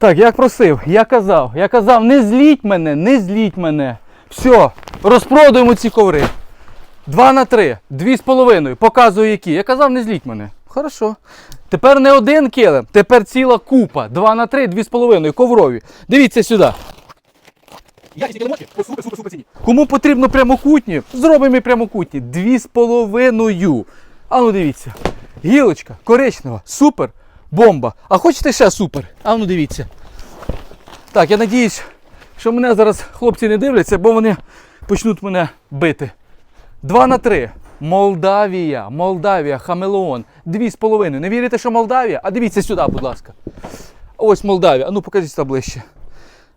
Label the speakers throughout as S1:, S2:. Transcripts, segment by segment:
S1: Так, як просив, я казав, я казав, не зліть мене, не зліть мене. Все, розпродаємо ці коври. Два на три, дві з половиною. Показую які. Я казав, не зліть мене. Хорошо. Тепер не один килим, тепер ціла купа. Два на три, дві з половиною, коврові. Дивіться сюди. Якісні килимочки? По супер, супер, супер ціні. Кому потрібно прямокутні, зробимо і прямокутні. Дві з половиною. А ну дивіться. Гілочка, коричнева, супер, бомба. А хочете ще супер? А ну дивіться. Так, я надіюсь, що мене зараз хлопці не дивляться, бо вони почнуть мене бити. Два на три. Молдавія, Молдавія, Хамелеон. Дві з половиною. Не вірите, що Молдавія? А дивіться сюди, будь ласка. Ось Молдавія. А ну покажіть ближче.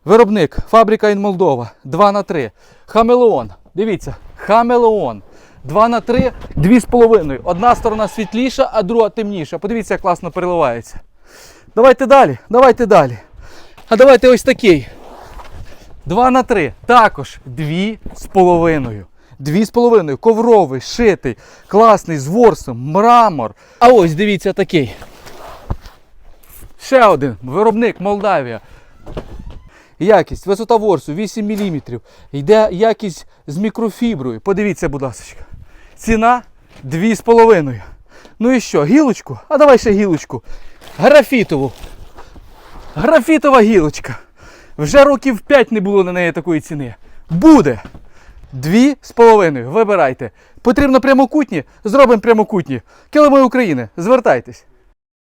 S1: Виробник, фабрика Ін Молдова. 2 на 3. Хамелеон. Дивіться, Хамелеон. 2 на 3, 2,5. Одна сторона світліша, а друга темніша. Подивіться, як класно переливається. Давайте далі, давайте далі. А давайте ось такий. 2 на 3. Також 2,5. 2,5. Ковровий, шитий, класний, з ворсом, мрамор. А ось дивіться такий. Ще один. Виробник Молдавія. Якість, висота ворсу 8 мм. Йде якість з мікрофіброю. Подивіться, будь ласка. Ціна 2,5. Ну і що, гілочку? А давай ще гілочку. Графітову. Графітова гілочка. Вже років 5 не було на неї такої ціни. Буде. Дві з половиною. Вибирайте. Потрібно прямокутні? Зробимо прямокутні. Килими України. Звертайтесь.